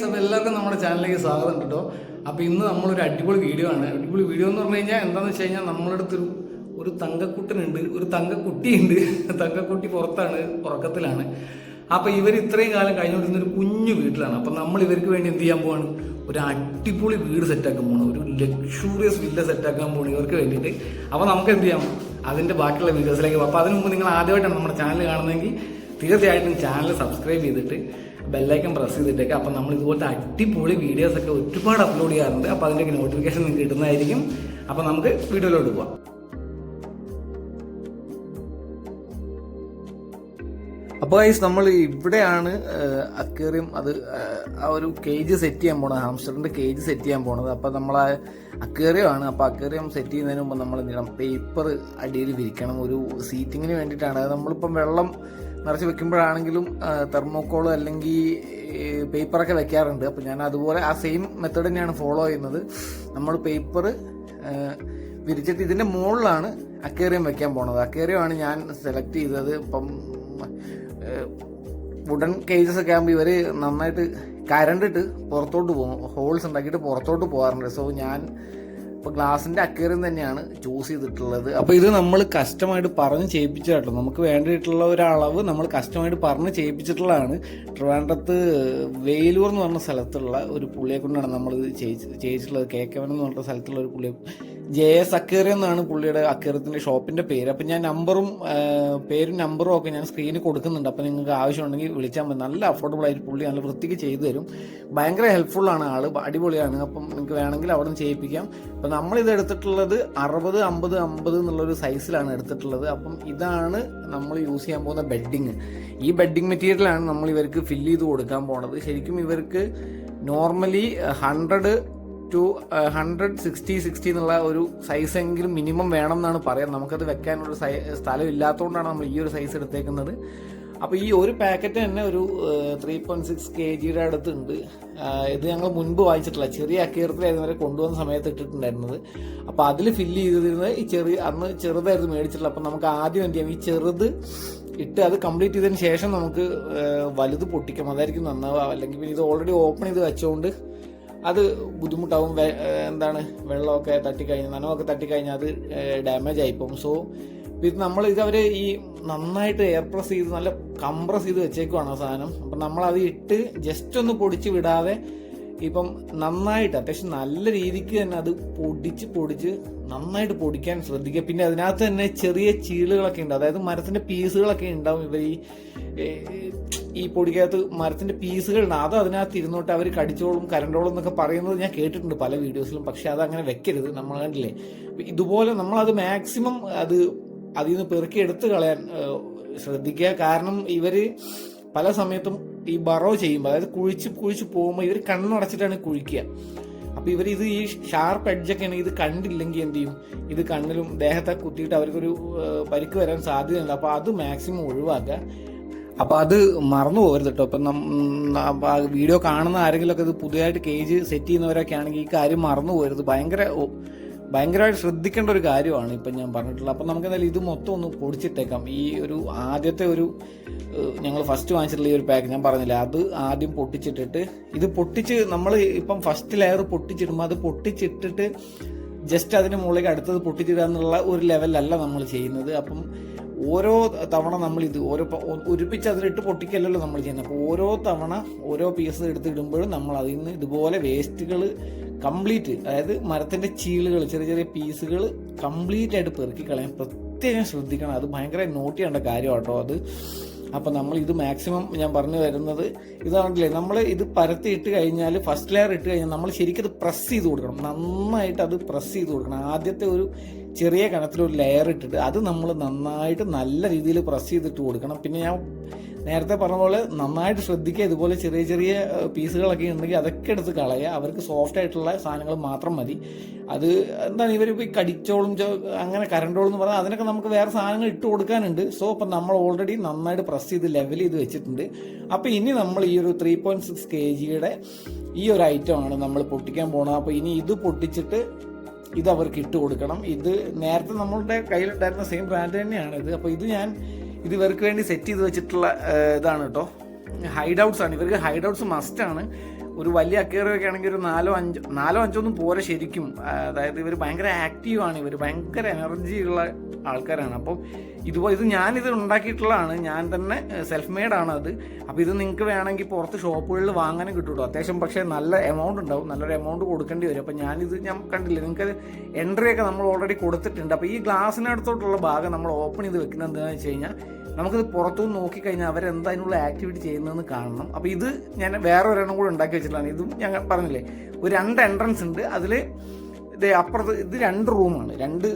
Guys അപ്പോൾ എല്ലാവർക്കും നമ്മുടെ ചാനലിലേക്ക് സ്വാഗതം കേട്ടോ. അപ്പോൾ ഇന്ന് നമ്മളൊരു അടിപൊളി വീഡിയോ ആണ്. അടിപൊളി വീഡിയോ എന്ന് പറഞ്ഞു കഴിഞ്ഞാൽ എന്താണെന്ന് വെച്ച് കഴിഞ്ഞാൽ നമ്മുടെ അടുത്തൊരു ഒരു തങ്കക്കുട്ടനുണ്ട് ഒരു തങ്കക്കുട്ടിയുണ്ട്. തങ്കക്കുട്ടി പുറത്താണ് ഉറക്കത്തിലാണ്. അപ്പോൾ ഇവർ ഇത്രയും കാലം കഴിഞ്ഞുകൊണ്ടിരുന്ന ഒരു കുഞ്ഞു വീട്ടിലാണ്. അപ്പം നമ്മൾ ഇവർക്ക് വേണ്ടി എന്ത് ചെയ്യാൻ പോവാണ്? ഒരു അടിപൊളി വീട് സെറ്റാക്കാൻ പോകണം ഒരു ലക്ഷൂറിയസ് വില്ല സെറ്റാക്കാൻ പോകണം ഇവർക്ക് വേണ്ടിയിട്ട്. അപ്പോൾ നമുക്ക് എന്ത് ചെയ്യാം? അതിന്റെ ബാക്കിയുള്ള വീഡിയോസിലേക്ക് അപ്പോൾ അതിന് മുമ്പ് നിങ്ങൾ ആദ്യമായിട്ടാണ് നമ്മുടെ ചാനൽ കാണുന്നതെങ്കിൽ തീർച്ചയായിട്ടും ചാനൽ സബ്സ്ക്രൈബ് ചെയ്തിട്ട് ബെല്ലൈക്കൻ പ്രസ് ചെയ്തിട്ടേക്ക് അപ്പം നമ്മൾ ഇതുപോലത്തെ അടിപൊളി വീഡിയോസ് ഒക്കെ ഒരുപാട് അപ്ലോഡ് ചെയ്യാറുണ്ട്. അപ്പോൾ അതിന്റെയൊക്കെ നോട്ടിഫിക്കേഷൻ നിങ്ങൾക്ക് കിട്ടുന്നതായിരിക്കും. അപ്പോൾ നമുക്ക് വീഡിയോയിലോട്ട് പോവാം. അപ്പോൾ ഗൈസ് നമ്മൾ ഇവിടെയാണ് അക്വേറിയം അത് ആ ഒരു കേജ് സെറ്റ് ചെയ്യാൻ പോണത്. ഹാംസ്റ്ററിന്റെ കേജ് സെറ്റ് ചെയ്യാൻ പോണത്. അപ്പോൾ നമ്മൾ ആ അക്വേറിയം ആണ് അപ്പോൾ അക്വേറിയം സെറ്റ് ചെയ്യുന്നതിന് മുമ്പ് നമ്മൾ എന്ത് ചെയ്യണം? പേപ്പർ അടിയിൽ വിരിക്കണം. ഒരു സീറ്റിങ്ങിന് വേണ്ടിയിട്ടാണ്. അത് നമ്മളിപ്പം വെള്ളം നിറച്ച് വെക്കുമ്പോഴാണെങ്കിലും തെർമോക്കോൾ അല്ലെങ്കിൽ പേപ്പറൊക്കെ വെക്കാറുണ്ട്. അപ്പോൾ ഞാൻ അതുപോലെ ആ സെയിം മെത്തേഡ് തന്നെയാണ് ഫോളോ ചെയ്യുന്നത്. നമ്മൾ പേപ്പർ വിരിച്ചിട്ട് ഇതിന്റെ മുകളിലാണ് അക്വേറിയം വെക്കാൻ പോണത്. അക്വേറിയമാണ് ഞാൻ സെലക്ട് ചെയ്തത്. ഇപ്പം വുഡൻ കേജസ് ഒക്കെ ആകുമ്പോൾ ഇവർ നന്നായിട്ട് കരണ്ടിട്ട് പുറത്തോട്ട് പോകും. ഹോൾസ് ഉണ്ടാക്കിയിട്ട് പുറത്തോട്ട് പോകാറുണ്ട്. സോ ഞാൻ ഇപ്പോൾ ഗ്ലാസിന്റെ അക്വേറിയം തന്നെയാണ് ചൂസ് ചെയ്തിട്ടുള്ളത്. അപ്പോൾ ഇത് നമ്മൾ കസ്റ്റമായിട്ട് പറഞ്ഞ് ചെയ്യിപ്പിച്ചിട്ടോ നമുക്ക് വേണ്ടിയിട്ടുള്ള ഒരളവ് നമ്മൾ കസ്റ്റമായിട്ട് പറഞ്ഞ് ചെയ്യിപ്പിച്ചിട്ടുള്ളതാണ്. ട്രിവാൻഡ്രത്ത് വെയിലൂർ എന്ന് പറഞ്ഞ സ്ഥലത്തുള്ള ഒരു പുള്ളിയെ കൊണ്ടാണ് നമ്മളിത് ചെയ്യിച്ചിട്ടുള്ളത്. കേക്കവൻ എന്ന് പറഞ്ഞ സ്ഥലത്തുള്ള ഒരു പുള്ളിയെ ജെ എസ് അക്കേറി എന്നാണ് പുള്ളിയുടെ അക്കേറിയത്തിന്റെ ഷോപ്പിന്റെ പേര്. അപ്പം ഞാൻ നമ്പറും പേരും നമ്പറും ഒക്കെ ഞാൻ സ്ക്രീനിൽ കൊടുക്കുന്നുണ്ട്. അപ്പം നിങ്ങൾക്ക് ആവശ്യമുണ്ടെങ്കിൽ വിളിച്ചാൽ മതി. നല്ല അഫോർഡബിൾ ആയിട്ട് പുള്ളി നല്ല വൃത്തിക്ക് ചെയ്തു തരും. ഭയങ്കര ആണ് ആൾ. അടിപൊളിയാണ്. അപ്പം നിങ്ങൾക്ക് വേണമെങ്കിൽ അവിടെ നിന്ന് ചെയ്യിപ്പിക്കാം. അപ്പം നമ്മളിത് എടുത്തിട്ടുള്ളത് അറുപത് അമ്പത് അമ്പത് എന്നുള്ളൊരു സൈസിലാണ് എടുത്തിട്ടുള്ളത്. അപ്പം ഇതാണ് നമ്മൾ യൂസ് ചെയ്യാൻ പോകുന്ന ബെഡിങ് ഈ ബെഡിങ് മെറ്റീരിയലാണ് നമ്മൾ ഇവർക്ക് ഫില്ല് ചെയ്ത് കൊടുക്കാൻ പോണത്. ശരിക്കും ഇവർക്ക് normally hundred two hundred sixty sixty എന്നുള്ള ഒരു സൈസ് എങ്കിലും മിനിമം വേണം എന്നാണ് പറയാം നമുക്കത് വെക്കാനൊരു സൈ സ്ഥലം ഇല്ലാത്തതുകൊണ്ടാണ് നമ്മൾ ഈ ഒരു സൈസ് എടുത്തേക്കുന്നത്. അപ്പോൾ ഈ ഒരു പാക്കറ്റ് തന്നെ ഒരു ത്രീ പോയിന്റ് സിക്സ് കെ ജിയുടെ അടുത്തുണ്ട്. ഇത് ഞങ്ങൾ മുൻപ് വായിച്ചിട്ടില്ല. ചെറിയ അക്കീർത്തിലായിരുന്നു വരെ കൊണ്ടുവന്ന സമയത്ത് ഇട്ടിട്ടുണ്ടായിരുന്നത്. അപ്പോൾ അതിൽ ഫില്ല് ചെയ്തിരുന്നത് ഈ ചെറിയ അന്ന് ചെറുതായിരുന്നു മേടിച്ചിട്ടുള്ളത് അപ്പം നമുക്ക് ആദ്യം എന്ത് ചെയ്യാം? ഈ ചെറുത് ഇട്ട് അത് കംപ്ലീറ്റ് ചെയ്തതിന് ശേഷം നമുക്ക് വലുത് പൊട്ടിക്കാം. അതായിരിക്കും നന്നാവുക. അല്ലെങ്കിൽ പിന്നെ ഇത് ഓൾറെഡി ഓപ്പൺ ചെയ്ത് വെച്ചുകൊണ്ട് അത് ബുദ്ധിമുട്ടാവും. എന്താണ് വെള്ളമൊക്കെ തട്ടിക്കഴിഞ്ഞാൽ നനവൊക്കെ തട്ടിക്കഴിഞ്ഞാൽ അത് ഡാമേജ് ആയിപ്പോവും സോ ഇത് നമ്മൾ ഇത് അവർ ഈ നന്നായിട്ട് എയർ പ്രസ് ചെയ്ത് നല്ല കംപ്രസ് ചെയ്ത് വെച്ചേക്കുവാണ് സാധനം. അപ്പം നമ്മൾ അത് ഇട്ട് ജസ്റ്റ് ഒന്ന് പൊടിച്ച് വിടാതെ ഇപ്പം നന്നായിട്ട് അത്യാവശ്യം നല്ല രീതിക്ക് തന്നെ അത് പൊടിച്ച് പൊടിച്ച് നന്നായിട്ട് പൊടിക്കാൻ ശ്രദ്ധിക്കുക. പിന്നെ അതിനകത്ത് തന്നെ ചെറിയ ചീളുകളൊക്കെ ഉണ്ട്. അതായത് മരത്തിന്റെ പീസുകളൊക്കെ ഉണ്ടാവും ഇവർ ഈ ഈ പൊടിക്കകത്ത് മരത്തിന്റെ പീസുകൾ അത് അതിനകത്ത് ഇരുന്നോട്ട് അവർ കടിച്ചോളും കരണ്ടോളും എന്നൊക്കെ പറയുന്നത് ഞാൻ കേട്ടിട്ടുണ്ട് പല വീഡിയോസിലും. പക്ഷെ അത് അങ്ങനെ വെക്കരുത് നമ്മൾ കണ്ടില്ലേ? ഇതുപോലെ നമ്മൾ അത് മാക്സിമം അത് അതിൽ നിന്ന് പെറുക്കി എടുത്തു കളയാൻ ശ്രദ്ധിക്കുക. കാരണം ഇവർ പല സമയത്തും ഈ ബറോ ചെയ്യുമ്പോൾ അതായത് കുഴിച്ച് കുഴിച്ച് പോകുമ്പോൾ ഇവർ കണ്ണടച്ചിട്ടാണ് കുഴിക്കുക. അപ്പൊ ഇവർ ഇത് ഈ ഷാർപ്പ് എഡ്ജൊക്കെ ആണെങ്കിൽ ഇത് കണ്ടില്ലെങ്കിൽ എന്ത് ചെയ്യും? ഇത് കണ്ണിലും ദേഹത്തെ കുത്തിയിട്ട് അവർക്കൊരു പരിക്ക് വരാൻ സാധ്യതയുണ്ട്. അപ്പൊ അത് മാക്സിമം ഒഴിവാക്കുക. അപ്പൊ അത് മറന്നു പോകരുത് കേട്ടോ ഇപ്പം വീഡിയോ കാണുന്ന ആരെങ്കിലും ഒക്കെ ഇത് പുതിയതായിട്ട് കേജ് സെറ്റ് ചെയ്യുന്നവരൊക്കെ ആണെങ്കിൽ ഈ കാര്യം മറന്നു പോകരുത്. ഭയങ്കര ഭയങ്കരമായിട്ട് ശ്രദ്ധിക്കേണ്ട ഒരു കാര്യമാണ് ഇപ്പം ഞാൻ പറഞ്ഞിട്ടുള്ളത്. അപ്പം നമുക്ക് എന്തായാലും ഇത് മൊത്തം ഒന്ന് പൊടിച്ചിട്ടേക്കാം. ഈ ഒരു ആദ്യത്തെ ഒരു ഞങ്ങൾ ഫസ്റ്റ് വാങ്ങിച്ചിട്ടുള്ള ഈ ഒരു പാക്ക് ഞാൻ പറഞ്ഞില്ല അത് ആദ്യം പൊട്ടിച്ചിട്ടിട്ട് ഇത് പൊട്ടിച്ച് നമ്മൾ ഇപ്പം ഫസ്റ്റ് ലെയർ പൊട്ടിച്ചിടുമ്പോൾ അത് പൊട്ടിച്ചിട്ടിട്ട് ജസ്റ്റ് അതിന് മുകളിലേക്ക് അടുത്തത് പൊട്ടിച്ചിടുക എന്നുള്ള ഒരു ലെവലല്ല നമ്മൾ ചെയ്യുന്നത്. അപ്പം ഓരോ തവണ നമ്മൾ ഇത് ഓരോ ഒരുമിച്ച് അതിലിട്ട് പൊട്ടിക്കല്ലല്ലോ നമ്മൾ ചെയ്യുന്നത്. അപ്പോൾ ഓരോ തവണ ഓരോ പീസ് എടുത്ത് ഇടുമ്പോഴും നമ്മൾ അതിൽ നിന്ന് ഇതുപോലെ വേസ്റ്റുകൾ കംപ്ലീറ്റ് അതായത് മരത്തിന്റെ ചീളുകൾ ചെറിയ ചെറിയ പീസുകൾ കംപ്ലീറ്റ് ആയിട്ട് പെറുക്കി കളയാൻ പ്രത്യേകം ശ്രദ്ധിക്കണം. അത് ഭയങ്കര നോട്ട് ചെയ്യേണ്ട കാര്യമാണ് കേട്ടോ അത്. അപ്പം നമ്മൾ ഇത് മാക്സിമം ഞാൻ പറഞ്ഞു തരുന്നത് ഇതാണെങ്കിലേ നമ്മൾ ഇത് പരത്തി ഇട്ട് കഴിഞ്ഞാൽ ഫസ്റ്റ് ലെയർ ഇട്ട് കഴിഞ്ഞാൽ നമ്മൾ ശരിക്കും ഇത് പ്രസ് ചെയ്ത് കൊടുക്കണം. നന്നായിട്ട് അത് പ്രസ് ചെയ്ത് കൊടുക്കണം. ആദ്യത്തെ ഒരു ചെറിയ കണത്തിലൊരു ലെയർ ഇട്ടിട്ട് അത് നമ്മൾ നന്നായിട്ട് നല്ല രീതിയിൽ പ്രസ് ചെയ്തിട്ട് കൊടുക്കണം. പിന്നെ ഞാൻ നേരത്തെ പറഞ്ഞ പോലെ നന്നായിട്ട് ശ്രദ്ധിക്കുക ഇതുപോലെ ചെറിയ ചെറിയ പീസുകളൊക്കെ ഉണ്ടെങ്കിൽ അതൊക്കെ എടുത്ത് കളയുക. അവർക്ക് സോഫ്റ്റ് ആയിട്ടുള്ള സാധനങ്ങൾ മാത്രം മതി. അത് എന്താണ് ഇവർ ഇപ്പോൾ കടിച്ചോളും അങ്ങനെ കരണ്ടോളും എന്ന് പറഞ്ഞാൽ അതിനൊക്കെ നമുക്ക് വേറെ സാധനങ്ങൾ ഇട്ട് കൊടുക്കാനുണ്ട്. സോ അപ്പം നമ്മൾ ഓൾറെഡി നന്നായിട്ട് പ്രസ് ചെയ്ത് ലെവൽ ചെയ്ത് വെച്ചിട്ടുണ്ട്. അപ്പോൾ ഇനി നമ്മൾ ഈ ഒരു ത്രീ പോയിന്റ് സിക്സ് കെ ജിയുടെ ഈ ഒരു ഐറ്റം ആണ് നമ്മൾ പൊട്ടിക്കാൻ പോകുന്നത് അപ്പോൾ ഇനി ഇത് പൊട്ടിച്ചിട്ട് ഇത് അവർക്ക് ഇട്ട് കൊടുക്കണം. ഇത് നേരത്തെ നമ്മളുടെ കയ്യിലുണ്ടായിരുന്ന സെയിം ബ്രാൻഡ് തന്നെയാണ്. ഇത് അപ്പോൾ ഇത് ഞാൻ ഇത് ഇവർക്ക് വേണ്ടി സെറ്റ് ചെയ്ത് വെച്ചിട്ടുള്ള ഇതാണ് കേട്ടോ ഹൈഡ് ഔട്ട്സ് ആണ്. ഇവർക്ക് ഹൈഡ് ഔട്ട്സ് മസ്റ്റാണ് ഒരു വലിയ അക്വേറിയൊക്കെ ആണെങ്കിൽ ഒരു നാലോ അഞ്ചോ നാലോ അഞ്ചോ ഒന്നും പോരെ ശരിക്കും. അതായത് ഇവർ ഭയങ്കര ആക്റ്റീവാണ് ഇവർ ഭയങ്കര എനർജി ഉള്ള ആൾക്കാരാണ്. അപ്പം ഇതുപോലെ ഇത് ഞാനിത് ഉണ്ടാക്കിയിട്ടുള്ളതാണ്. ഞാൻ തന്നെ സെൽഫ് മെയ്ഡ് ആണ് അത്. അപ്പോൾ ഇത് നിങ്ങൾക്ക് വേണമെങ്കിൽ പുറത്ത് ഷോപ്പുകളിൽ വാങ്ങാനും കിട്ടും കേട്ടോ അത്യാവശ്യം പക്ഷേ നല്ല എമൗണ്ട് ഉണ്ടാവും. നല്ലൊരു എമൗണ്ട് കൊടുക്കേണ്ടി വരും. അപ്പോൾ ഞാനിത് ഞാൻ കണ്ടില്ല? നിങ്ങൾക്ക് എൻട്രി ഒക്കെ നമ്മൾ ഓൾറെഡി കൊടുത്തിട്ടുണ്ട്. അപ്പോൾ ഈ ഗ്ലാസ്സിനടുത്തോട്ടുള്ള ഭാഗം നമ്മൾ ഓപ്പൺ ചെയ്ത് വെക്കുന്നത് എന്താണെന്ന് വെച്ച് കഴിഞ്ഞാൽ നമുക്കിത് പുറത്തുനിന്ന് നോക്കിക്കഴിഞ്ഞാൽ അവരെന്താ അതിനുള്ള ആക്ടിവിറ്റി ചെയ്യുന്നതെന്ന് കാണണം. അപ്പോൾ ഇത് ഞാൻ വേറെ ഒരെണ്ണം കൂടെ ഉണ്ടാക്കി വെച്ചിട്ടുള്ളതാണ്. ഇതും ഞാൻ പറഞ്ഞില്ലേ ഒരു രണ്ട് എൻട്രൻസ് ഉണ്ട്. അതിൽ ഇത് അപ്പുറത്ത് ഇത് രണ്ട് റൂമാണ് രണ്ട്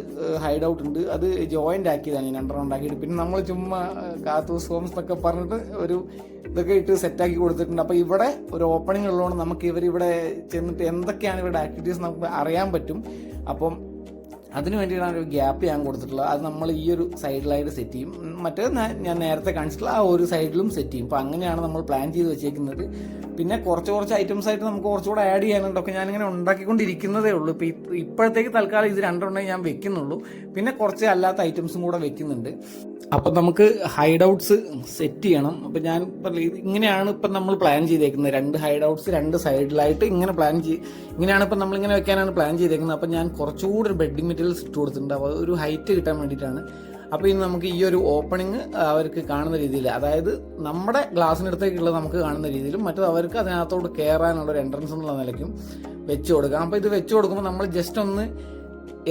ഹൈഡ് ഔട്ട് ഉണ്ട്. അത് ജോയിന്റ് ആക്കിയതാണ്. ഞാൻ രണ്ടെണ്ണം ഉണ്ടാക്കിയിട്ട്. പിന്നെ നമ്മൾ ചുമ്മാ കാത്തു ഹോംസ് എന്നൊക്കെ പറഞ്ഞിട്ട് ഒരു ഇതൊക്കെ ഇട്ട് സെറ്റാക്കി കൊടുത്തിട്ടുണ്ട്. അപ്പോൾ ഇവിടെ ഒരു ഓപ്പണിംഗ് ഉള്ളതുകൊണ്ട് നമുക്ക് ഇവർ ഇവിടെ ചെന്നിട്ട് എന്തൊക്കെയാണ് ഇവരുടെ ആക്ടിവിറ്റീസ് നമുക്ക് അറിയാൻ പറ്റും. അപ്പം അതിന് വേണ്ടിയിട്ടാണ് ഒരു ഗ്യാപ്പ് ഞാൻ കൊടുത്തിട്ടുള്ളത്. അത് നമ്മൾ ഈ ഒരു സൈഡിലായിട്ട് സെറ്റ് ചെയ്യും. മറ്റേ ഞാൻ- നേരത്തെ കാണിച്ചിട്ടുള്ള ആ ഒരു സൈഡിലും സെറ്റ് ചെയ്യും. അപ്പോൾ അങ്ങനെയാണ് നമ്മൾ പ്ലാൻ ചെയ്ത് വെച്ചേക്കുന്നത്. പിന്നെ കുറച്ച് കുറച്ച് ഐറ്റംസ് ആയിട്ട് നമുക്ക് കുറച്ചുകൂടെ ആഡ് ചെയ്യാനുണ്ടൊക്കെ ഞാനിങ്ങനെ ഉണ്ടാക്കിക്കൊണ്ടിരിക്കുന്നതേ ഉള്ളൂ. ഇപ്പോൾ ഇപ്പോഴത്തേക്ക് തൽക്കാലം ഇത് രണ്ടെണ്ണം ഞാൻ വെക്കുന്നുള്ളൂ. പിന്നെ കുറച്ച് അല്ലാത്ത ഐറ്റംസും കൂടെ വെക്കുന്നുണ്ട്. അപ്പം നമുക്ക് ഹൈഡ് ഔട്ട്സ് സെറ്റ് ചെയ്യണം. അപ്പം ഞാൻ ഇങ്ങനെയാണ് ഇപ്പം നമ്മൾ പ്ലാൻ ചെയ്തേക്കുന്നത്. രണ്ട് ഹൈഡ് ഔട്ട്സ് രണ്ട് സൈഡിലായിട്ട് ഇങ്ങനെ പ്ലാൻ ചെയ്ത് ഇങ്ങനെയാണ് ഇപ്പം നമ്മളിങ്ങനെ വെക്കാനാണ് പ്ലാൻ ചെയ്തേക്കുന്നത്. അപ്പം ഞാൻ കുറച്ചുകൂടി ഒരു ബെഡിങ് മെറ്റീരിയൽസ് ഇട്ട് കൊടുത്തിട്ടുണ്ട്. അപ്പോൾ ഒരു ഹൈറ്റ് കിട്ടാൻ വേണ്ടിയിട്ടാണ്. അപ്പോൾ ഇന്ന് നമുക്ക് ഈ ഒരു ഓപ്പണിങ് അവർക്ക് കാണുന്ന രീതിയിൽ അതായത് നമ്മുടെ ഗ്ലാസ്സിനടുത്തേക്കുള്ളത് നമുക്ക് കാണുന്ന രീതിയിലും മറ്റത് അവർക്ക് അതിനകത്തോട് കയറാനുള്ള ഒരു എൻട്രൻസ് എന്നുള്ള നിലയ്ക്കും വെച്ച് കൊടുക്കാം. അപ്പോൾ ഇത് വെച്ച് കൊടുക്കുമ്പോൾ നമ്മൾ ജസ്റ്റ് ഒന്ന്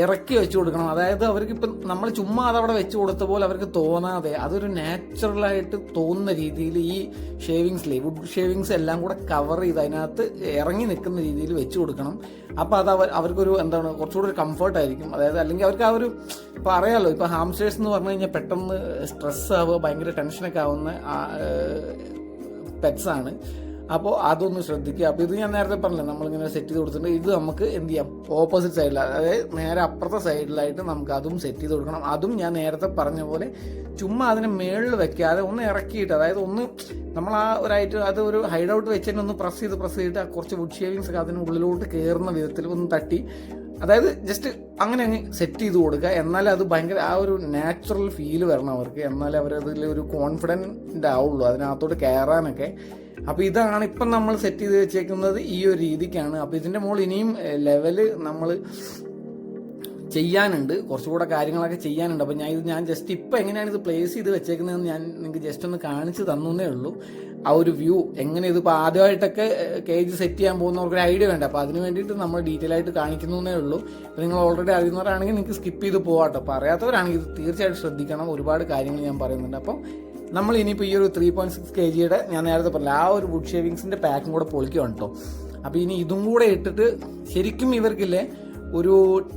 ഇറക്കി വെച്ചു കൊടുക്കണം. അതായത് അവർക്ക് ഇപ്പം നമ്മൾ ചുമ്മാ അതവിടെ വെച്ച് കൊടുത്ത പോലെ അവർക്ക് തോന്നാതെ അതൊരു നാച്ചുറലായിട്ട് തോന്നുന്ന രീതിയിൽ ഈ ഷേവിങ്സ് വുഡ് ഷേവിങ്സ് എല്ലാം കൂടെ കവർ ചെയ്ത് അതിനകത്ത് ഇറങ്ങി നിൽക്കുന്ന രീതിയിൽ വെച്ച് കൊടുക്കണം. അപ്പോൾ അത് അവർ അവർക്കൊരു എന്താണ് കുറച്ചുകൂടി ഒരു കംഫർട്ട് ആയിരിക്കും. അതായത് അല്ലെങ്കിൽ അവർക്ക് ആ ഒരു ഇപ്പോൾ അറിയാമല്ലോ ഇപ്പോൾ ഹാംസ്റ്റേഴ്സ് എന്ന് പറഞ്ഞു കഴിഞ്ഞാൽ പെട്ടെന്ന് സ്ട്രെസ് ആവുക ഭയങ്കര ടെൻഷനൊക്കെ ആവുന്ന പെറ്റ്സ് ആണ്. അപ്പോൾ അതൊന്ന് ശ്രദ്ധിക്കുക. അപ്പോൾ ഇത് ഞാൻ നേരത്തെ പറഞ്ഞില്ല നമ്മളിങ്ങനെ സെറ്റ് ചെയ്ത് കൊടുത്തിട്ടുണ്ട്. ഇത് നമുക്ക് എന്ത് ചെയ്യാം? ഓപ്പോസിറ്റ് സൈഡിൽ അതായത് നേരെ അപ്പുറത്തെ സൈഡിലായിട്ട് നമുക്ക് അതും സെറ്റ് ചെയ്ത് കൊടുക്കണം. അതും ഞാൻ നേരത്തെ പറഞ്ഞ പോലെ ചുമ്മാ അതിനെ മേളിൽ വെക്കാതെ ഒന്ന് ഇറക്കിയിട്ട് അതായത് ഒന്ന് നമ്മൾ ആ ഒരു ഐറ്റം അത് ഒരു ഹൈഡ് ഔട്ട് വെച്ചിട്ട് ഒന്ന് പ്രസ് ചെയ്ത് പ്രസ് ചെയ്തിട്ട് കുറച്ച് വുഡ് ഷേവിങ്സ് ഒക്കെ അതിന് ഉള്ളിലോട്ട് കയറുന്ന വിധത്തിൽ ഒന്ന് തട്ടി അതായത് ജസ്റ്റ് അങ്ങനെ അങ്ങ് സെറ്റ് ചെയ്ത് കൊടുക്കുക. എന്നാലേ അത് ഭയങ്കര ആ ഒരു നാച്ചുറൽ ഫീൽ വരണം അവർക്ക്. എന്നാലേ അവരതിൽ ഒരു കോൺഫിഡന്റ് ആവുള്ളൂ അതിനകത്തോട്ട് കയറാനൊക്കെ അപ്പോൾ ഇതാണ് ഇപ്പം നമ്മൾ സെറ്റ് ചെയ്ത് വെച്ചേക്കുന്നത് ഈ ഒരു രീതിക്കാണ്. അപ്പോൾ ഇതിന്റെ മുകളിൽ ഇനിയും ലെവൽ നമ്മൾ ചെയ്യാനുണ്ട്. കുറച്ചുകൂടെ കാര്യങ്ങളൊക്കെ ചെയ്യാനുണ്ട്. അപ്പോൾ ഞാൻ ഇത് ഞാൻ ജസ്റ്റ് ഇപ്പോൾ എങ്ങനെയാണ് ഇത് പ്ലേസ് ചെയ്ത് വെച്ചേക്കുന്നതെന്ന് ഞാൻ നിങ്ങൾക്ക് ജസ്റ്റ് ഒന്ന് കാണിച്ച് തന്നേ ഉള്ളൂ. ആ ഒരു വ്യൂ എങ്ങനെ ഇതിപ്പോൾ ആദ്യമായിട്ടൊക്കെ കേജ് സെറ്റ് ചെയ്യാൻ പോകുന്നവർക്ക് ഒരു ഐഡിയ വേണ്ട? അപ്പോൾ അതിന് വേണ്ടിയിട്ട് നമ്മൾ ഡീറ്റെയിൽ ആയിട്ട് കാണിക്കുന്നേ ഉള്ളൂ. അപ്പോൾ നിങ്ങൾ ഓൾറെഡി അറിയുന്നവരാണെങ്കിൽ നിങ്ങൾക്ക് സ്കിപ്പ് ചെയ്ത് പോകാട്ടോ അപ്പോൾ അറിയാത്തവരാണെങ്കിൽ ഇത് തീർച്ചയായിട്ടും ശ്രദ്ധിക്കണം. ഒരുപാട് കാര്യങ്ങൾ ഞാൻ പറയുന്നുണ്ട്. അപ്പം നമ്മൾ ഇനിയിപ്പോൾ ഈ ഒരു ത്രീ പോയിന്റ് സിക്സ് കെ ജിയുടെ ഞാൻ നേരത്തെ പറഞ്ഞില്ല ആ ഒരു വുഡ് ഷേവിങ്സിന്റെ പാക്കും കൂടെ പൊളിക്കുകയാണ് കേട്ടോ. അപ്പോൾ ഇനി ഇതും കൂടെ ഇട്ടിട്ട് ശരിക്കും ഇവർക്കില്ലേ ഒരു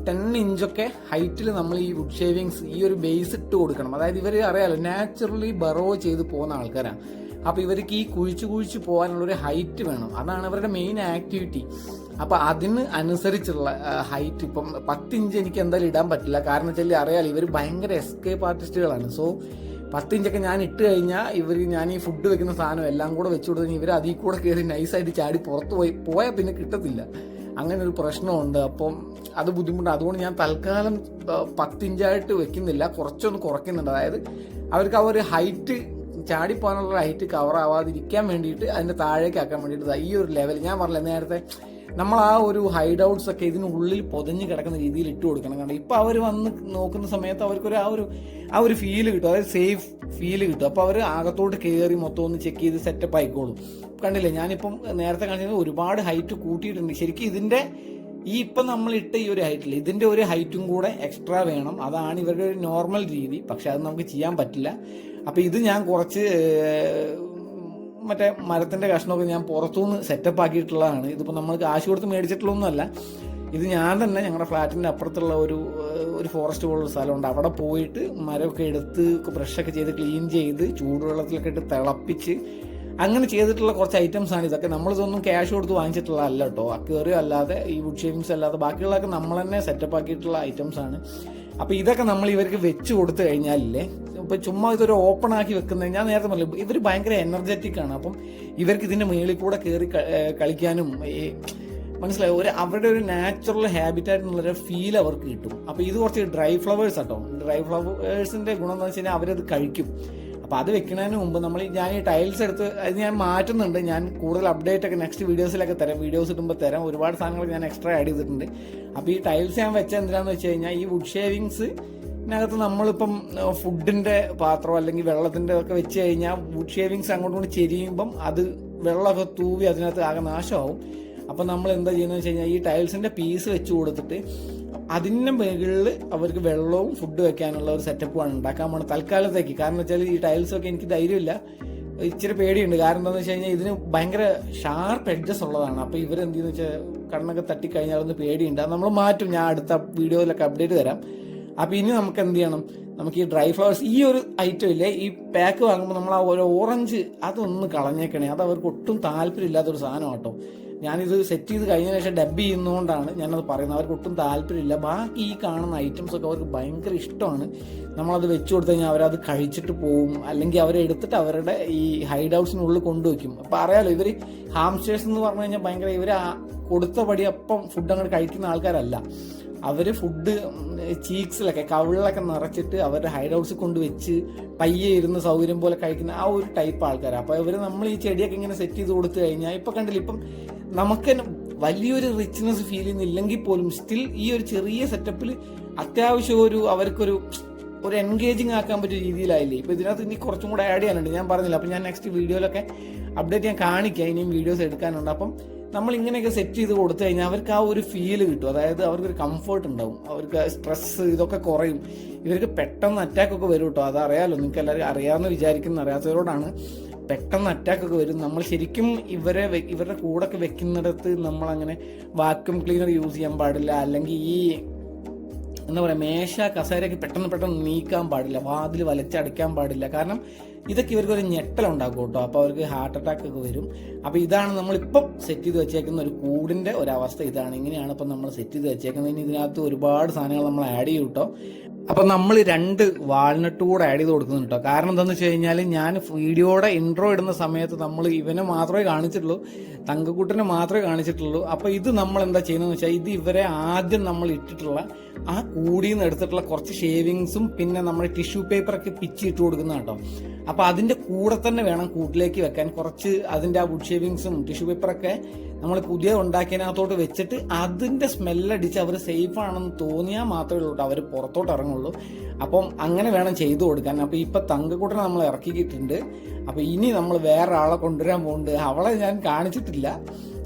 ടെൻ ഇഞ്ചൊക്കെ ഹൈറ്റിൽ നമ്മൾ ഈ വുഡ് ഷേവിങ്സ് ഈ ഒരു ബേസ് ഇട്ട് കൊടുക്കണം. അതായത് ഇവർ അറിയാലോ നാച്ചുറലി ബറോ ചെയ്ത് പോകുന്ന ആൾക്കാരാണ്. അപ്പോൾ ഇവർക്ക് ഈ കുഴിച്ചു കുഴിച്ച് പോകാനുള്ള ഒരു ഹൈറ്റ് വേണം. അതാണ് അവരുടെ മെയിൻ ആക്ടിവിറ്റി അപ്പോൾ അതിന് അനുസരിച്ചുള്ള ഹൈറ്റ് ഇപ്പം പത്തിഞ്ച് എനിക്ക് എന്തായാലും ഇടാൻ പറ്റില്ല. കാരണം വെച്ചാൽ അറിയാലോ ഇവർ ഭയങ്കര എസ്കേപ്പ് ആർട്ടിസ്റ്റുകളാണ് സോ പത്തിഞ്ചൊക്കെ ഞാൻ ഇട്ട് കഴിഞ്ഞാൽ ഇവർ ഞാൻ ഈ ഫുഡ് വെക്കുന്ന സാധനം എല്ലാം കൂടെ വെച്ചു കൊടുത്തു ഇവർ അതിൽ കൂടെ കയറി നൈസായിട്ട് ചാടി പുറത്ത് പോയി പോയാൽ പിന്നെ കിട്ടത്തില്ല. അങ്ങനെ ഒരു പ്രശ്നമുണ്ട്. അപ്പം അത് ബുദ്ധിമുട്ടാണ് അതുകൊണ്ട് ഞാൻ തൽക്കാലം പത്തിഞ്ചായിട്ട് വെക്കുന്നില്ല. കുറച്ചൊന്ന് കുറയ്ക്കുന്നുണ്ട്. അതായത് അവർക്ക് ആ ഒരു ഹൈറ്റ് ചാടിപ്പോകാനുള്ള ഹൈറ്റ് കവർ ആവാതിരിക്കാൻ വേണ്ടിയിട്ട് അതിന്റെ താഴേക്ക് ആക്കാൻ വേണ്ടിയിട്ട് ഈ ഒരു ലെവൽ ഞാൻ പറഞ്ഞില്ല നേരത്തെ നമ്മൾ ആ ഒരു ഹൈഡ് ഔട്ട്സ് ഒക്കെ ഇതിനുള്ളിൽ പൊതഞ്ഞ് കിടക്കുന്ന രീതിയിൽ ഇട്ട് കൊടുക്കണം. കാരണം ഇപ്പം അവർ വന്ന് നോക്കുന്ന സമയത്ത് അവർക്കൊരു ആ ഒരു ആ ഒരു ഫീൽ കിട്ടും. അതായത് സേഫ് ഫീൽ കിട്ടും. അപ്പോൾ അവർ അകത്തോട്ട് കയറി മൊത്തം ഒന്ന് ചെക്ക് ചെയ്ത് സെറ്റപ്പ് ആയിക്കോളും. കണ്ടില്ലേ ഞാനിപ്പം നേരത്തെ കാണിച്ചത് ഒരുപാട് ഹൈറ്റ് കൂട്ടിയിട്ടുണ്ട്. ശരിക്കും ഇതിന്റെ ഈ ഇപ്പം നമ്മൾ ഇട്ട ഈ ഒരു ഹൈറ്റിൽ ഇതിന്റെ ഒരു ഹൈറ്റും കൂടെ എക്സ്ട്രാ വേണം. അതാണ് ഇവരുടെ ഒരു നോർമൽ രീതി. പക്ഷെ അത് നമുക്ക് ചെയ്യാൻ പറ്റില്ല. അപ്പോൾ ഇത് ഞാൻ കുറച്ച് മറ്റേ മരത്തിന്റെ കഷ്ണമൊക്കെ ഞാൻ പുറത്തുനിന്ന് സെറ്റപ്പ് ആക്കിയിട്ടുള്ളതാണ്. ഇതിപ്പോൾ നമ്മൾ കാശ് കൊടുത്ത് മേടിച്ചിട്ടുള്ളതൊന്നുമല്ല. ഇത് ഞാൻ തന്നെ ഞങ്ങളുടെ ഫ്ലാറ്റിന്റെ അപ്പുറത്തുള്ള ഒരു ഒരു ഫോറസ്റ്റ് പോലുള്ള സ്ഥലമുണ്ട്. അവിടെ പോയിട്ട് മരമൊക്കെ എടുത്ത് ബ്രഷൊക്കെ ചെയ്ത് ക്ലീൻ ചെയ്ത് ചൂടുവെള്ളത്തിലൊക്കെ ഇട്ട് തിളപ്പിച്ച് അങ്ങനെ ചെയ്തിട്ടുള്ള കുറച്ച് ഐറ്റംസ് ആണ് ഇതൊക്കെ. നമ്മളിതൊന്നും ക്യാഷ് കൊടുത്ത് വാങ്ങിച്ചിട്ടുള്ള അല്ല കേട്ടോ. അക്വേറിയം അല്ലാതെ ഈ വുഡ് ഷേവിങ്സ് അല്ലാതെ ബാക്കിയുള്ളതൊക്കെ നമ്മൾ തന്നെ സെറ്റപ്പ് ആക്കിയിട്ടുള്ള ഐറ്റംസ് ആണ്. അപ്പോൾ ഇതൊക്കെ നമ്മൾ ഇവർക്ക് വെച്ച് കൊടുത്തു കഴിഞ്ഞാലില്ലേ ഇപ്പം ചുമ്മാ ഇതൊരു ഓപ്പൺ ആക്കി വെക്കുന്നത് ഞാൻ നേരത്തെ പറഞ്ഞു ഇവർ ഭയങ്കര എനർജറ്റിക് ആണ്. അപ്പം ഇവർക്ക് ഇതിന്റെ മുകളിൽ കൂടെ കയറി കളിക്കാനും മനസ്സിലായി? ഒരു അവരുടെ ഒരു നാച്ചുറൽ ഹാബിറ്റ് എന്നുള്ളൊരു ഫീൽ അവർക്ക് കിട്ടും. അപ്പോൾ ഇത് കുറച്ച് ഡ്രൈ ഫ്ലവേഴ്സ് ആട്ടോ. ഡ്രൈ ഫ്ലവേഴ്സിന്റെ ഗുണം എന്ന് വെച്ച് കഴിഞ്ഞാൽ അവരത് കഴിക്കും. അപ്പോൾ അത് വെക്കുന്നതിന് മുമ്പ് നമ്മൾ ഞാൻ ഈ ടൈൽസ് എടുത്ത് അത് ഞാൻ മാറ്റുന്നുണ്ട്. ഞാൻ കൂടുതൽ അപ്ഡേറ്റ് ഒക്കെ നെക്സ്റ്റ് വീഡിയോസിലൊക്കെ തരാം. വീഡിയോസ് ഇടുമ്പോൾ തരാം. ഒരുപാട് സാധനങ്ങൾ ഞാൻ എക്സ്ട്രാ ആഡ് ചെയ്തിട്ടുണ്ട്. അപ്പോൾ ഈ ടൈൽസ് ഞാൻ വെച്ച എന്തിനാന്ന് വെച്ച് കഴിഞ്ഞാൽ ഈ വുഡ് ഷേവിങ്സ് ഇതിനകത്ത് നമ്മളിപ്പം ഫുഡിന്റെ പാത്രം അല്ലെങ്കിൽ വെള്ളത്തിന്റെ ഒക്കെ വെച്ച് കഴിഞ്ഞാൽ വുഡ് ഷേവിങ്സ് അങ്ങോട്ടും കൂടി ചെരിയുമ്പം അത് വെള്ളമൊക്കെ തൂവി അതിനകത്ത് ആകെ നാശമാവും. അപ്പം നമ്മൾ എന്താ ചെയ്യുന്നത് വെച്ച് കഴിഞ്ഞാൽ ഈ ടൈൽസിന്റെ പീസ് വെച്ച് കൊടുത്തിട്ട് അതിന്റെ മുകളിൽ അവർക്ക് വെള്ളവും ഫുഡ് വെക്കാനുള്ള ഒരു സെറ്റപ്പുമാണ് ഉണ്ടാക്കാൻ പോണത് തൽക്കാലത്തേക്ക്. കാരണം വെച്ചാൽ ഈ ടൈൽസൊക്കെ എനിക്ക് ധൈര്യമില്ല. ഇച്ചിരി പേടിയുണ്ട്. കാരണം എന്താണെന്ന് വെച്ച് കഴിഞ്ഞാൽ ഇതിന് ഭയങ്കര ഷാർപ്പ് എഡ്ജസ് ഉള്ളതാണ്. അപ്പോൾ ഇവരെന്ത് ചെയ്യുന്ന വെച്ചാൽ കണ്ണൊക്കെ തട്ടിക്കഴിഞ്ഞാൽ ഒന്ന് പേടിയുണ്ട്. അത് നമ്മൾ മാറ്റും. ഞാൻ അടുത്ത വീഡിയോയിലൊക്കെ അപ്ഡേറ്റ് തരാം. അപ്പോൾ ഇനി നമുക്ക് എന്ത് ചെയ്യണം? നമുക്ക് ഈ ഡ്രൈ ഫ്ലവേഴ്സ് ഈ ഒരു ഐറ്റം ഇല്ലേ ഈ പാക്ക് വാങ്ങുമ്പോൾ നമ്മൾ ആ ഒരു ഓറഞ്ച് അതൊന്ന് കളഞ്ഞേക്കണേ. അത് അവർക്ക് ഒട്ടും താല്പര്യമില്ലാത്തൊരു സാധനം കേട്ടോ. ഞാനിത് സെറ്റ് ചെയ്ത് കഴിഞ്ഞ ശേഷം ഡബ് ചെയ്യുന്നതുകൊണ്ടാണ് ഞാനത് പറയുന്നത്. അവർക്ക് ഒട്ടും താല്പര്യമില്ല. ബാക്കി ഈ കാണുന്ന ഐറ്റംസ് ഒക്കെ അവർക്ക് ഭയങ്കര ഇഷ്ടമാണ്. നമ്മളത് വെച്ചു കൊടുത്തു കഴിഞ്ഞാൽ അവരത് കഴിച്ചിട്ട് പോകും അല്ലെങ്കിൽ അവരെ എടുത്തിട്ട് അവരുടെ ഈ ഹൈഡ് ഹൗസിനുള്ളിൽ കൊണ്ടുവയ്ക്കും. അപ്പോൾ അറിയാലോ ഇവർ ഹാംസ്റ്റേഴ്സ് എന്ന് പറഞ്ഞു കഴിഞ്ഞാൽ ഭയങ്കര ഇവർ കൊടുത്ത പടി അപ്പം ഫുഡ് അങ്ങോട്ട് കഴിക്കുന്ന ആൾക്കാരല്ല. അവർ ഫുഡ് ചീക്സിലൊക്കെ കവിളിലൊക്കെ നിറച്ചിട്ട് അവരുടെ ഹൈഡ് ഹൗസിൽ കൊണ്ട് വെച്ച് പയ്യെ ഇരുന്ന് സൗകര്യം പോലെ കഴിക്കുന്ന ആ ഒരു ടൈപ്പ് ആൾക്കാരാണ് അപ്പോൾ ഇവർ നമ്മൾ ഈ ചെടിയൊക്കെ ഇങ്ങനെ സെറ്റ് ചെയ്ത് കൊടുത്തു കഴിഞ്ഞാൽ ഇപ്പം കണ്ടില്ല ഇപ്പം നമുക്ക് വലിയൊരു റിച്ച്നെസ് ഫീൽ ചെയ്യുന്നില്ലെങ്കിൽ പോലും സ്റ്റിൽ ഈ ഒരു ചെറിയ സെറ്റപ്പിൽ അത്യാവശ്യം ഒരു അവർക്കൊരു ഒരു എൻഗേജിങ് ആക്കാൻ പറ്റിയ രീതിയിലായില്ലേ. ഇപ്പൊ ഇതിനകത്ത് ഇനി കുറച്ചും കൂടെ ആഡ് ചെയ്യാനുണ്ട്. ഞാൻ പറഞ്ഞില്ല അപ്പം ഞാൻ നെക്സ്റ്റ് വീഡിയോയിലൊക്കെ അപ്ഡേറ്റ് ഞാൻ കാണിക്കാം. ഇനിയും വീഡിയോസ് എടുക്കാനുണ്ട്. അപ്പം നമ്മൾ ഇങ്ങനെയൊക്കെ സെറ്റ് ചെയ്ത് കൊടുത്തു കഴിഞ്ഞാൽ അവർക്ക് ആ ഒരു ഫീൽ കിട്ടും. അതായത് അവർക്കൊരു കംഫർട്ട് ഉണ്ടാവും. അവർക്ക് സ്ട്രെസ് ഇതൊക്കെ കുറയും. ഇവർക്ക് പെട്ടെന്ന് അറ്റാക്ക് ഒക്കെ വരും കേട്ടോ. അതറിയാലോ. നിങ്ങൾക്ക് എല്ലാവരും അറിയാമെന്ന് വിചാരിക്കുന്ന അറിയാത്തവരോടാണ് പെട്ടെന്ന് അറ്റാക്ക് ഒക്കെ വരും. നമ്മൾ ശരിക്കും ഇവരെ ഇവരുടെ കൂടൊക്കെ വെക്കുന്നിടത്ത് നമ്മൾ അങ്ങനെ വാക്യൂം ക്ലീനർ യൂസ് ചെയ്യാൻ പാടില്ല. അല്ലെങ്കിൽ ഈ എന്താ പറയുക മേശ കസേരയൊക്കെ പെട്ടെന്ന് പെട്ടെന്ന് നീക്കാൻ പാടില്ല വാതിൽ വലച്ചടയ്ക്കാൻ പാടില്ല. കാരണം ഇതൊക്കെ ഇവർക്ക് ഒരു ഞെട്ടലുണ്ടാക്കും കേട്ടോ. അപ്പോൾ അവർക്ക് ഹാർട്ട് അറ്റാക്ക് ഒക്കെ വരും. അപ്പോൾ ഇതാണ് നമ്മളിപ്പം സെറ്റ് ചെയ്ത് വെച്ചേക്കുന്ന ഒരു കൂടിന്റെ ഒരവസ്ഥ. ഇതാണ് ഇങ്ങനെയാണ് ഇപ്പം നമ്മൾ സെറ്റ് ചെയ്ത് വെച്ചേക്കുന്നത്. ഇനി ഇതിനകത്ത് ഒരുപാട് സാധനങ്ങൾ നമ്മൾ ആഡ് ചെയ്യും കേട്ടോ. അപ്പം നമ്മൾ രണ്ട് വാൾനട്ട് കൂടെ ആഡ് ചെയ്ത് കൊടുക്കുന്നുണ്ട് കേട്ടോ. കാരണം എന്താണെന്ന് വെച്ച് കഴിഞ്ഞാൽ ഞാൻ വീഡിയോയുടെ ഇൻട്രോ ഇടുന്ന സമയത്ത് നമ്മൾ ഇവനെ മാത്രമേ കാണിച്ചിട്ടുള്ളൂ. തങ്കക്കുട്ടനെ മാത്രമേ കാണിച്ചിട്ടുള്ളൂ. അപ്പോൾ ഇത് നമ്മൾ എന്താ ചെയ്യുന്നതെന്ന് വെച്ചാൽ ഇത് ഇവരെ ആദ്യം നമ്മൾ ഇട്ടിട്ടുള്ള ആ കൂടി നിന്ന് എടുത്തിട്ടുള്ള കുറച്ച് ഷേവിങ്സും പിന്നെ നമ്മൾ ടിഷ്യൂ പേപ്പറൊക്കെ പിച്ച് ഇട്ട് കൊടുക്കുന്ന കേട്ടോ. അപ്പോൾ അതിന്റെ കൂടെ തന്നെ വേണം കൂട്ടിലേക്ക് വെക്കാൻ. കുറച്ച് അതിന്റെ ആ വുഡ് ഷേവിങ്സും ടിഷ്യൂ പേപ്പറൊക്കെ നമ്മൾ പുതിയ ഉണ്ടാക്കിയതിനകത്തോട്ട് വെച്ചിട്ട് അതിന്റെ സ്മെല്ലടിച്ച് അവർ സേഫ് ആണെന്ന് തോന്നിയാൽ മാത്രമേ ഉള്ളൂ അവർ പുറത്തോട്ട് ഇറങ്ങുള്ളൂ. അപ്പം അങ്ങനെ വേണം ചെയ്തു കൊടുക്കാൻ. അപ്പോൾ ഇപ്പം തങ്കക്കൂട്ടനെ നമ്മൾ ഇറക്കിയിട്ടുണ്ട്. അപ്പോൾ ഇനി നമ്മൾ വേറെ ആളെ കൊണ്ടുവരാൻ പോകുന്നുണ്ട് അവളെ ഞാൻ കാണിച്ചിട്ടില്ല.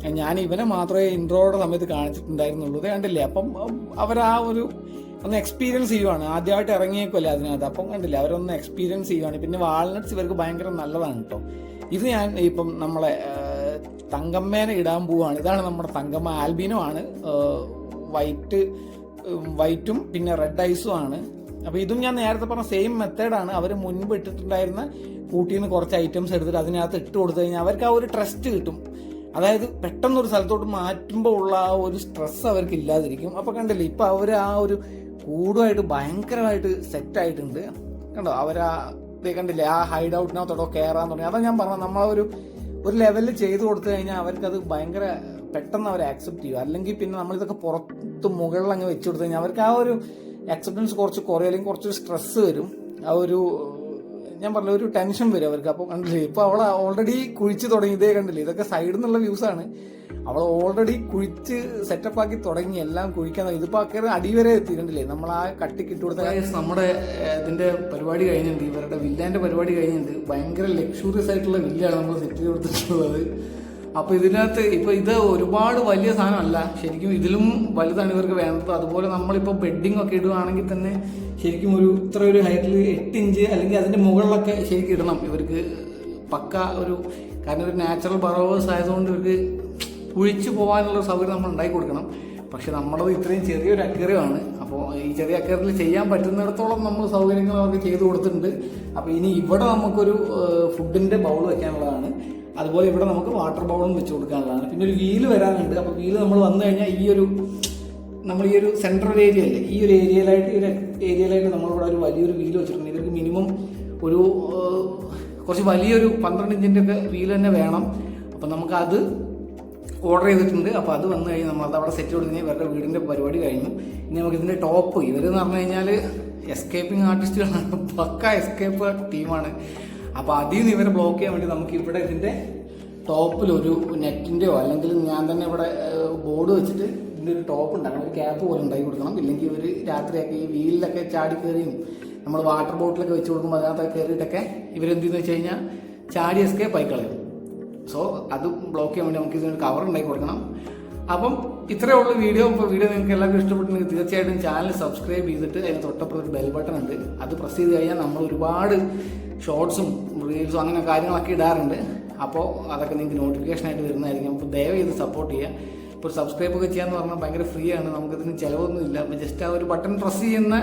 ഞാൻ ഇവനെ മാത്രമേ ഇൻട്രോയുടെ സമയത്ത് കാണിച്ചിട്ടുണ്ടായിരുന്നുള്ളൂ. കണ്ടില്ലേ? അപ്പം അവർ ആ ഒരു ഒന്ന് എക്സ്പീരിയൻസ് ചെയ്യുവാണ്. ആദ്യമായിട്ട് ഇറങ്ങിയേക്കുമല്ലേ അതിനകത്ത്. അപ്പം കണ്ടില്ല? അവരൊന്ന് എക്സ്പീരിയൻസ് ചെയ്യുവാണ്. പിന്നെ വാൾനട്ട്സ് ഇവർക്ക് ഭയങ്കര നല്ലതാണ് കേട്ടോ. ഇത് ഞാൻ ഇപ്പം നമ്മളെ തങ്കമ്മേനെ ഇടാൻ പോവാണ്. ഇതാണ് നമ്മുടെ തങ്കമ്മ. ആൽബിനോ ആണ്. വൈറ്റ് വൈറ്റും പിന്നെ റെഡ് ഐസും ആണ്. അപ്പോൾ ഇതും ഞാൻ നേരത്തെ പറഞ്ഞ സെയിം മെത്തേഡാണ് അവർ മുൻപ് ഇട്ടിട്ടുണ്ടായിരുന്ന കൂട്ടിയിൽ നിന്ന് കുറച്ച് ഐറ്റംസ് എടുത്തിട്ട് അതിനകത്ത് ഇട്ട് കൊടുത്തു കഴിഞ്ഞാൽ അവർക്ക് ആ ഒരു ട്രസ്റ്റ് കിട്ടും. അതായത് പെട്ടെന്ന് ഒരു സ്ഥലത്തോട്ട് മാറ്റുമ്പോൾ ഉള്ള ആ ഒരു സ്ട്രെസ് അവർക്ക് ഇല്ലാതിരിക്കും. അപ്പോൾ കണ്ടില്ലേ ഇപ്പൊ അവർ ആ ഒരു കൂടുമായിട്ട് ഭയങ്കരമായിട്ട് സെറ്റ് ആയിട്ടുണ്ട്. കണ്ടോ അവരാ ദേ കണ്ടില്ലേ ആ ഹൈഡ് ഔട്ടിനകത്തോടോ കയറാൻ തുടങ്ങി. അതാ ഞാൻ പറഞ്ഞത് നമ്മളൊരു ഒരു ലെവലിൽ ചെയ്തു കൊടുത്തു കഴിഞ്ഞാൽ അവർക്കത് ഭയങ്കര പെട്ടെന്ന് അവർ ആക്സെപ്റ്റ് ചെയ്യും അല്ലെങ്കിൽ പിന്നെ നമ്മളിതൊക്കെ പുറത്ത് മുകളിൽ അങ്ങ് വെച്ചു കൊടുത്തു കഴിഞ്ഞാൽ അവർക്ക് ആ ഒരു അക്സെപ്റ്റൻസ് കുറച്ച് കുറയും അല്ലെങ്കിൽ കുറച്ച് സ്ട്രെസ് വരും. ആ ഒരു ഞാൻ പറഞ്ഞ ഒരു ടെൻഷൻ വരും അവർക്ക്. അപ്പോൾ കണ്ടില്ലേ ഇപ്പോൾ അവൾ ഓൾറെഡി കുഴിച്ച് തുടങ്ങി. ഇതേ കണ്ടില്ലേ ഇതൊക്കെ സൈഡിൽ നിന്നുള്ള ആണ്. അവൾ ഓൾറെഡി കുഴിച്ച് സെറ്റപ്പ് ആക്കി തുടങ്ങി എല്ലാം കുഴിക്കാൻ. ഇതിപ്പോ അക്കരെ അടി വരെ നമ്മൾ ആ കട്ടി കൊടുത്ത നമ്മുടെ ഇതിന്റെ പരിപാടി കഴിഞ്ഞിട്ടുണ്ട്. ഇവരുടെ വില്ലാന്റെ പരിപാടി കഴിഞ്ഞിട്ടുണ്ട്. ഭയങ്കര ലക്ഷൂറിയസ് ആയിട്ടുള്ള വില്ലാണ് നമ്മൾ സെറ്റ് ചെയ്ത് കൊടുത്തിട്ടുള്ളത്. അപ്പൊ ഇതിനകത്ത് ഇപ്പൊ ഇത് ഒരുപാട് വലിയ സാധനമല്ല. ശരിക്കും ഇതിലും വലുതാണ് ഇവർക്ക് വേണ്ടത്. അതുപോലെ നമ്മളിപ്പോൾ ബെഡിങ് ഒക്കെ ഇടുകയാണെങ്കിൽ തന്നെ ശരിക്കും ഒരു ഇത്ര ഒരു ഹൈറ്റിൽ എട്ട് ഇഞ്ച് അല്ലെങ്കിൽ അതിന്റെ മുകളിലൊക്കെ ശരിക്കും ഇടണം. ഇവർക്ക് പക്ക ഒരു കാരണം ഒരു നാച്ചുറൽ ബറോവേഴ്സ് ആയതുകൊണ്ട് ഇവർക്ക് കുഴിച്ചു പോകാനുള്ള സൗകര്യം നമ്മൾ ഉണ്ടാക്കി കൊടുക്കണം. പക്ഷെ നമ്മളത് ഇത്രയും ചെറിയൊരു അക്വേറിയമാണ് അപ്പോൾ ഈ ചെറിയ അക്വേറിയത്തിൽ ചെയ്യാൻ പറ്റുന്നിടത്തോളം നമ്മൾ സൗകര്യങ്ങൾ അവർക്ക് ചെയ്തു കൊടുത്തിട്ടുണ്ട്. അപ്പോൾ ഇനി ഇവിടെ നമുക്കൊരു ഫുഡിന്റെ ബൗൾ വെക്കാനുള്ളതാണ്. അതുപോലെ ഇവിടെ നമുക്ക് വാട്ടർ ബൗളും വെച്ച് കൊടുക്കാനുള്ളതാണ്. പിന്നെ ഒരു വീൽ വരാനുണ്ട്. അപ്പോൾ വീൽ നമ്മൾ വന്നു കഴിഞ്ഞാൽ ഈ ഒരു നമ്മൾ ഈ ഒരു സെൻട്രൽ ഏരിയ അല്ലേ ഈ ഒരു ഏരിയയിലായിട്ട് ഈ ഒരു ഏരിയയിലായിട്ട് നമ്മളിവിടെ ഒരു വലിയൊരു വീൽ വെച്ചിട്ടുണ്ട്. ഇവർക്ക് മിനിമം ഒരു കുറച്ച് വലിയൊരു പന്ത്രണ്ട് ഇഞ്ചിന്റെ ഒക്കെ വീൽ തന്നെ വേണം. അപ്പം നമുക്കത് ഓർഡർ ചെയ്തിട്ടുണ്ട്. അപ്പോൾ അത് വന്നു കഴിഞ്ഞാൽ നമ്മൾ അവിടെ സെറ്റ് കൊടുത്തു ഇവരുടെ വീടിന്റെ പരിപാടി കഴിഞ്ഞു. ഇനി നമുക്ക് ഇതിന്റെ ടോപ്പ് ഇവരെന്ന് പറഞ്ഞു കഴിഞ്ഞാൽ എസ്കേപ്പിംഗ് ആർട്ടിസ്റ്റുകളാണ് പക്ക എസ്കേപ്പ് ടീമാണ് അപ്പോൾ അതിൽ നിന്ന് ഇവരെ ബ്ലോക്ക് ചെയ്യാൻ വേണ്ടി നമുക്ക് ഇവിടെ ഇതിന്റെ ടോപ്പിലൊരു നെറ്റിന്റെയോ അല്ലെങ്കിൽ ഞാൻ തന്നെ ഇവിടെ ബോർഡ് വെച്ചിട്ട് ഇതിന്റെ ഒരു ടോപ്പ് ഉണ്ടാക്കണം ഒരു ക്യാപ്പ് പോലെ ഉണ്ടാക്കി കൊടുക്കണം. ഇല്ലെങ്കിൽ ഇവർ രാത്രിയൊക്കെ ഈ വീലിലൊക്കെ ചാടി കയറിയും നമ്മൾ വാട്ടർ ബോട്ടിലൊക്കെ വെച്ച് കൊടുക്കുമ്പോൾ അതിനകത്തൊക്കെ കയറിയിട്ടൊക്കെ ഇവരെന്തെന്ന് വെച്ച് കഴിഞ്ഞാൽ ചാടി എസ്കേപ്പ് ആയി കളയും. സോ അത് ബ്ലോക്ക് ചെയ്യാൻ വേണ്ടി നമുക്ക് ഇതിനൊരു കവർ ഉണ്ടാക്കി കൊടുക്കണം. അപ്പം ഇത്രയേ ഉള്ളൂ വീഡിയോ. ഇപ്പോൾ വീഡിയോ നിങ്ങൾക്ക് എല്ലാവർക്കും ഇഷ്ടപ്പെട്ടിട്ടുണ്ടെങ്കിൽ തീർച്ചയായിട്ടും ചാനൽ സബ്സ്ക്രൈബ് ചെയ്തിട്ട് അതിന് തൊട്ടപ്പുറം ഒരു ബെൽ ബട്ടൺ ഉണ്ട്. അത് പ്രസ് ചെയ്ത് കഴിഞ്ഞാൽ നമ്മൾ ഒരുപാട് ഷോർട്സും റീൽസും അങ്ങനെ കാര്യങ്ങളൊക്കെ ഇടാറുണ്ട്. അപ്പോൾ അതൊക്കെ നിങ്ങൾക്ക് നോട്ടിഫിക്കേഷൻ ആയിട്ട് വരുന്നതായിരിക്കും. അപ്പോൾ ദയവ് ചെയ്ത് സപ്പോർട്ട് ചെയ്യുക ഇപ്പോൾ സബ്സ്ക്രൈബ് ഒക്കെ ചെയ്യാന്ന് പറഞ്ഞാൽ ഭയങ്കര ഫ്രീ ആണ്. നമുക്കിതിന് ചിലവൊന്നും ഇല്ല. അപ്പോൾ ജസ്റ്റ് ആ ഒരു ബട്ടൺ പ്രസ് ചെയ്യുന്ന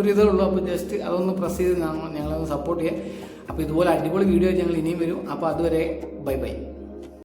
ഒരു ഇതേ ഉള്ളൂ. അപ്പോൾ ജസ്റ്റ് അതൊന്ന് പ്രസ് ചെയ്ത് ഞങ്ങളൊന്ന് സപ്പോർട്ട് ചെയ്യുക അപ്പോൾ ഇതുപോലെ അടിപൊളി വീഡിയോ ഞങ്ങൾ ഇനിയും വരും. അപ്പോൾ അതുവരെ ബൈ ബൈ